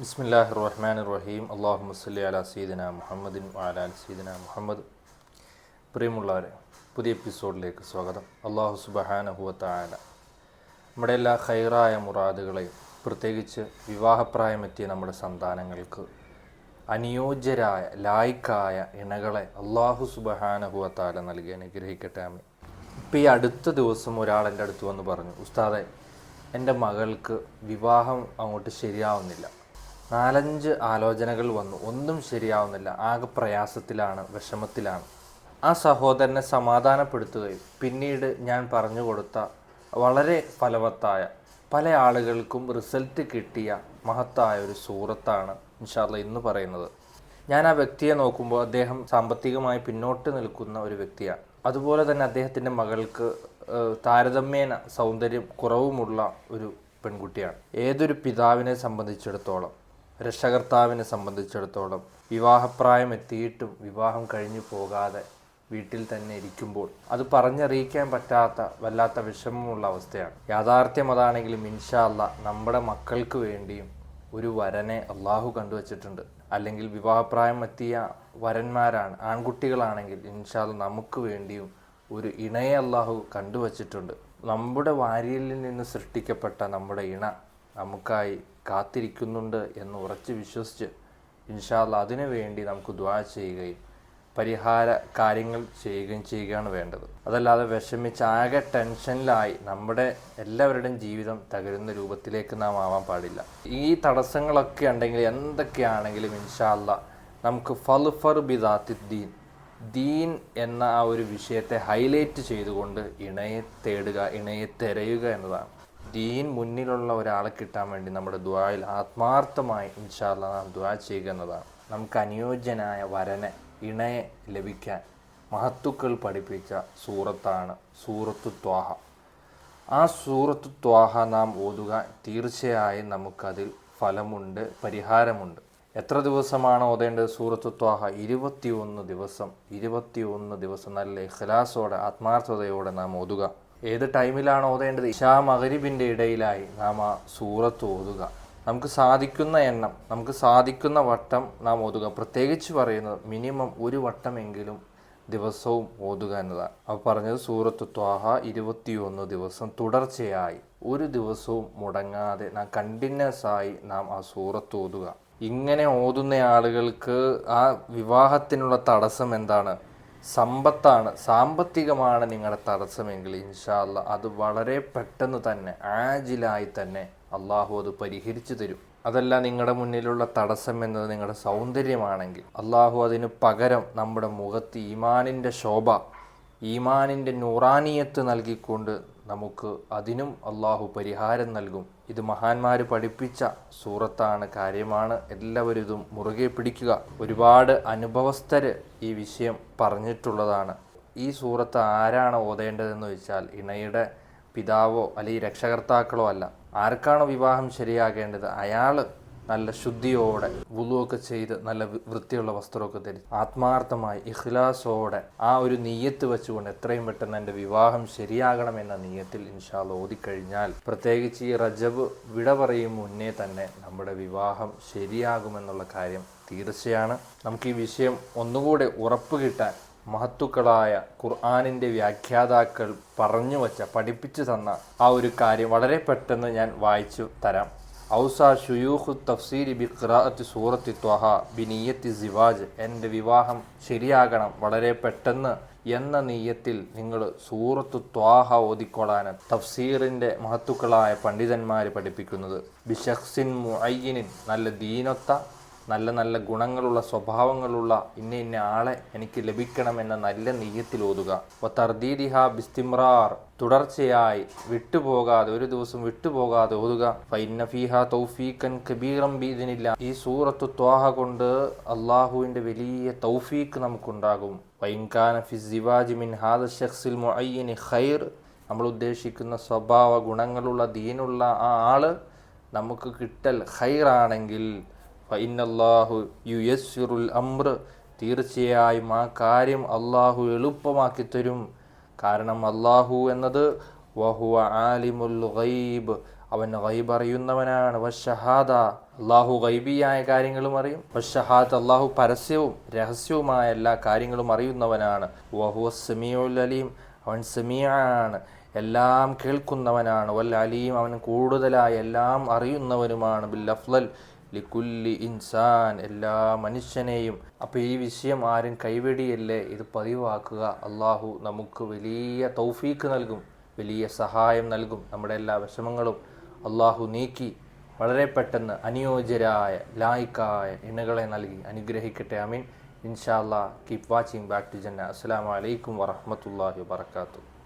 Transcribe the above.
ബിസ്മില്ലാഹി റഹ്മാൻ റഹീം അള്ളാഹു മുസ്ലി അല സീദന മുഹമ്മദിൻ വാലാൽ സീദന മുഹമ്മദ്. പ്രിയമുള്ളവരെ പുതിയ എപ്പിസോഡിലേക്ക് സ്വാഗതം. അള്ളാഹു സുബഹാനഹുവത്തായ നമ്മുടെ എല്ലാ ഹൈറായ മുറാദുകളെയും പ്രത്യേകിച്ച് വിവാഹപ്രായമെത്തിയ നമ്മുടെ സന്താനങ്ങൾക്ക് അനുയോജ്യരായ ലായ്ക്കായ ഇണകളെ അള്ളാഹു സുബഹാനഹുവത്താല നൽകി അനുഗ്രഹിക്കട്ടെ അമ്മ ഇപ്പം ഈ അടുത്ത ദിവസം ഒരാൾ എന്റെ അടുത്ത് വന്ന് പറഞ്ഞു ഉസ്താദെ എന്റെ മകൾക്ക് വിവാഹം അങ്ങോട്ട് ശരിയാവുന്നില്ല. നാലഞ്ച് ആലോചനകൾ വന്നു. ഒന്നും ശരിയാവുന്നില്ല. ആകെ പ്രയാസത്തിലാണ് വിഷമത്തിലാണ്. ആ സഹോദരനെ സമാധാനപ്പെടുത്തുകയും പിന്നീട് ഞാൻ പറഞ്ഞു കൊടുത്ത വളരെ ഫലവത്തായ പല ആളുകൾക്കും റിസൾട്ട് കിട്ടിയ മഹത്തായ ഒരു സൂറത്താണ് ഇൻഷാല്ല ഇന്ന് പറയുന്നത്. ഞാൻ ആ വ്യക്തിയെ നോക്കുമ്പോൾ അദ്ദേഹം സാമ്പത്തികമായി പിന്നോട്ട് നിൽക്കുന്ന ഒരു വ്യക്തിയാണ്. അതുപോലെ തന്നെ അദ്ദേഹത്തിന്റെ മകൾക്ക് താരതമ്യേന സൗന്ദര്യം കുറവുമുള്ള ഒരു പെൺകുട്ടിയാണ്. ഏതൊരു പിതാവിനെ സംബന്ധിച്ചിടത്തോളം രക്ഷകർത്താവിനെ സംബന്ധിച്ചിടത്തോളം വിവാഹപ്രായം എത്തിയിട്ടും വിവാഹം കഴിഞ്ഞു പോകാതെ വീട്ടിൽ തന്നെ ഇരിക്കുമ്പോൾ അത് പറഞ്ഞറിയിക്കാൻ പറ്റാത്ത വല്ലാത്ത വിഷമമുള്ള അവസ്ഥയാണ്. യാഥാർത്ഥ്യം അതാണെങ്കിലും ഇൻഷാല്ല നമ്മുടെ മക്കൾക്ക് വേണ്ടിയും ഒരു വരനെ അള്ളാഹു കണ്ടുവച്ചിട്ടുണ്ട്. അല്ലെങ്കിൽ വിവാഹപ്രായം എത്തിയ വരന്മാരാണ് ആൺകുട്ടികളാണെങ്കിൽ ഇൻഷാല്ല നമുക്ക് വേണ്ടിയും ഒരു ഇണയെ അള്ളാഹു കണ്ടുവച്ചിട്ടുണ്ട്. നമ്മുടെ വാരിയിൽ നിന്ന് സൃഷ്ടിക്കപ്പെട്ട നമ്മുടെ ഇണ നമുക്കായി കാത്തിരിക്കുന്നുണ്ട് എന്ന് ഉറച്ച് വിശ്വസിച്ച് ഇൻഷാല്ല അതിനു വേണ്ടി നമുക്ക് ദ്വാ ചെയ്യുകയും പരിഹാര കാര്യങ്ങൾ ചെയ്യുകയും ചെയ്യുകയാണ് വേണ്ടത്. അതല്ലാതെ വിഷമിച്ച് ആകെ ടെൻഷനിലായി നമ്മുടെ എല്ലാവരുടെയും ജീവിതം തകരുന്ന രൂപത്തിലേക്ക് നാം ആവാൻ പാടില്ല. ഈ തടസ്സങ്ങളൊക്കെ ഉണ്ടെങ്കിൽ എന്തൊക്കെയാണെങ്കിലും ഇൻഷാല്ല നമുക്ക് ഫൽഫർ ബിദാത്തിദ്ദീൻ ദീൻ എന്ന ആ ഒരു വിഷയത്തെ ഹൈലൈറ്റ് ചെയ്തുകൊണ്ട് ഇണയെ തേടുക ഇണയെ തിരയുക എന്നതാണ്. ദീൻ മുന്നിലുള്ള ഒരാളെ കിട്ടാൻ വേണ്ടി നമ്മുടെ ദ്വായിൽ ആത്മാർത്ഥമായി ഇൻഷാല്ല നാം ദ്വാ ചെയ്യുക എന്നതാണ്. നമുക്ക് അനുയോജ്യനായ വരനെ ഇണയെ ലഭിക്കാൻ മഹത്തുക്കൾ പഠിപ്പിച്ച സൂറത്താണ് സൂറത്തു ത്വാഹ. ആ സൂറത്തു ത്വാഹ നാം ഓതുക തീർച്ചയായും നമുക്കതിൽ ഫലമുണ്ട് പരിഹാരമുണ്ട്. എത്ര ദിവസമാണ് ഓതേണ്ടത് സൂറത്തു ത്വാഹ? ഇരുപത്തിയൊന്ന് ദിവസം ഇരുപത്തിയൊന്ന് ദിവസം നല്ല ഇഖലാസോടെ ആത്മാർത്ഥതയോടെ നാം ഓതുക. ഏത് ടൈമിലാണ് ഓതേണ്ടത്? ഇഷാ മകരിബിന്റെ ഇടയിലായി നാം ആ സൂറത്ത് ഓതുക. നമുക്ക് സാധിക്കുന്ന എണ്ണം നമുക്ക് സാധിക്കുന്ന വട്ടം നാം ഓതുക. പ്രത്യേകിച്ച് പറയുന്നത് മിനിമം ഒരു വട്ടമെങ്കിലും ദിവസവും ഓതുക എന്നതാണ്. അപ്പോൾ പറഞ്ഞത് സൂറത്ത് ത്വാഹ ഇരുപത്തിയൊന്ന് ദിവസം തുടർച്ചയായി ഒരു ദിവസവും മുടങ്ങാതെ നാം കണ്ടിന്യൂസ് ആയി നാം ആ സൂറത്ത് ഓതുക. ഇങ്ങനെ ഓതുന്ന ആളുകൾക്ക് ആ വിവാഹത്തിനുള്ള തടസ്സം എന്താണ്? സമ്പത്താണ്. സാമ്പത്തികമാണ് നിങ്ങളുടെ തടസ്സമെങ്കിൽ ഇൻഷാല്ല അത് വളരെ പെട്ടെന്ന് തന്നെ ആജിലായി തന്നെ അള്ളാഹു അത് പരിഹരിച്ചു തരും. അതല്ല നിങ്ങളുടെ മുന്നിലുള്ള തടസ്സം എന്നത് നിങ്ങളുടെ സൗന്ദര്യമാണെങ്കിൽ അള്ളാഹു അതിന് പകരം നമ്മുടെ മുഖത്ത് ഈമാനിന്റെ ശോഭ ഈമാനിന്റെ നൂറാനിയത്ത് നൽകിക്കൊണ്ട് നമുക്ക് അതിനും അള്ളാഹു പരിഹാരം നൽകും. ഇത് മഹാന്മാർ പഠിപ്പിച്ച സൂറത്താണ് കാര്യമാണ്. എല്ലാവരും ഇതും മുറുകെ പിടിക്കുക. ഒരുപാട് അനുഭവസ്ഥര് ഈ വിഷയം പറഞ്ഞിട്ടുള്ളതാണ്. ഈ സൂറത്ത് ആരാണ് ഓതേണ്ടതെന്ന് വെച്ചാൽ ഇണയുടെ പിതാവോ അല്ലെങ്കിൽ രക്ഷകർത്താക്കളോ അല്ല. ആർക്കാണോ വിവാഹം ശരിയാകേണ്ടത്? അയാൾ നല്ല ശുദ്ധിയോടെ വുളുവൊക്കെ ചെയ്ത് നല്ല വൃത്തിയുള്ള വസ്ത്രമൊക്കെ ധരിച്ച് ആത്മാർത്ഥമായി ഇഖ്ലാസോടെ ആ ഒരു നീയത്ത് വെച്ചുകൊണ്ട് എത്രയും പെട്ടെന്ന് എന്റെ വിവാഹം ശരിയാകണം ശരിയാകണമെന്ന നീയത്തിൽ ഇൻഷാൽ ഓതിക്കഴിഞ്ഞാൽ പ്രത്യേകിച്ച് ഈ റജബ് വിട പറയും മുന്നേ തന്നെ നമ്മുടെ വിവാഹം ശരിയാകുമെന്നുള്ള കാര്യം തീർച്ചയാണ്. നമുക്ക് ഈ വിഷയം ഒന്നുകൂടെ ഉറപ്പ് കിട്ടാൻ മഹത്തുക്കളായ ഖുർആാനിന്റെ വ്യാഖ്യാതാക്കൾ പറഞ്ഞു വച്ച പഠിപ്പിച്ചു തന്ന ആ ഒരു കാര്യം വളരെ പെട്ടെന്ന് ഞാൻ വായിച്ചു തരാം. ഔസ ഷുയൂഖു തഫ്സീരി ബി ഖിറാഅത്തി സൂറത്തി ത്വഹ ബി നീയത്തി സിവാജ് എന്റെ വിവാഹം ശരിയാകണം വളരെ പെട്ടെന്ന് എന്ന നീയത്തിൽ നിങ്ങൾ സൂറത്തു ത്വാഹ ഓതിക്കൊള്ളാൻ തഫ്സീറിന്റെ മഹത്തുക്കളായ പണ്ഡിതന്മാർ പഠിപ്പിക്കുന്നത്. ബിഷഖ്സിൻ മുഅയ്യിനിൻ നല്ല ദീനൊത്ത നല്ല നല്ല ഗുണങ്ങളുള്ള സ്വഭാവങ്ങളുള്ള ഇന്ന ഇന്ന ആളെ എനിക്ക് ലഭിക്കണമെന്ന നല്ല നെയ്യത്തിൽ ഓതുക തർദീദിഹ ബിസ്തിമ്രാർ. തുടർച്ചയായി വിട്ടുപോകാതെ ഒരു ദിവസം വിട്ടുപോകാതെ ഓതുക. ഫൈന്ന തൗഫീഖൻ കബീറം ബീദിനില്ല ഈ സൂറത്തു ത്വാഹ കൊണ്ട് അള്ളാഹുവിന്റെ വലിയ തൗഫീഖ് നമുക്കുണ്ടാകും. വൈൻകാന ഫിസിവാജി മിൻ ഹാദ ഷഖ്സിൽ മുഅയ്യിനി ഖൈർ. നമ്മൾ ഉദ്ദേശിക്കുന്ന സ്വഭാവ ഗുണങ്ങളുള്ള ദീനുള്ള ആ ആൾ നമുക്ക് കിട്ടൽ ഖൈറാണെങ്കിൽ ഫൈനല്ലാഹു യുയസ്സിറുൽ അമ്ര തീർച്ചയായും ആ കാര്യം അള്ളാഹു എളുപ്പമാക്കി തരും. കാരണം അള്ളാഹു എന്നത് വഹുവ ആലിമുൽ ഗൈബ്. അവൻ ഗൈബ് അറിയുന്നവനാണ്. വശഹാദ അള്ളാഹു ഗൈബിയായ കാര്യങ്ങളും അറിയും. വഷഹാദ് അള്ളാഹു പരസ്യവും രഹസ്യവുമായ എല്ലാ കാര്യങ്ങളും അറിയുന്നവനാണ്. വഹുവ സമീഉൽ അലീം. അവൻ സമിയാണ് എല്ലാം കേൾക്കുന്നവനാണ്. വൽ അലീം അവൻ കൂടുതലായി എല്ലാം അറിയുന്നവനുമാണ്. ബിൽ അഫ്ലൽ ലിക്കുല്ലി ഇൻസാൻ എല്ലാ മനുഷ്യനെയും. അപ്പോൾ ഈ വിഷയം ആരും കൈവെടിയല്ലേ? ഇത് പതിവാക്കുക. അള്ളാഹു നമുക്ക് വലിയ തൗഫീക്ക് നൽകും. വലിയ സഹായം നൽകും നമ്മുടെ എല്ലാ വിഷമങ്ങളും. അള്ളാഹു നീക്കി വളരെ പെട്ടെന്ന് അനുയോജ്യരായ ലായിക്കായ ഇണകളെ നൽകി അനുഗ്രഹിക്കട്ടെ. അമീൻ ഇൻഷാ അല്ലാ കീപ് വാച്ചിങ് ബാക്ക് ടു ജന്ന അസ്സാം വലൈക്കും വറഹമത്തല്ലാഹി വാത്തു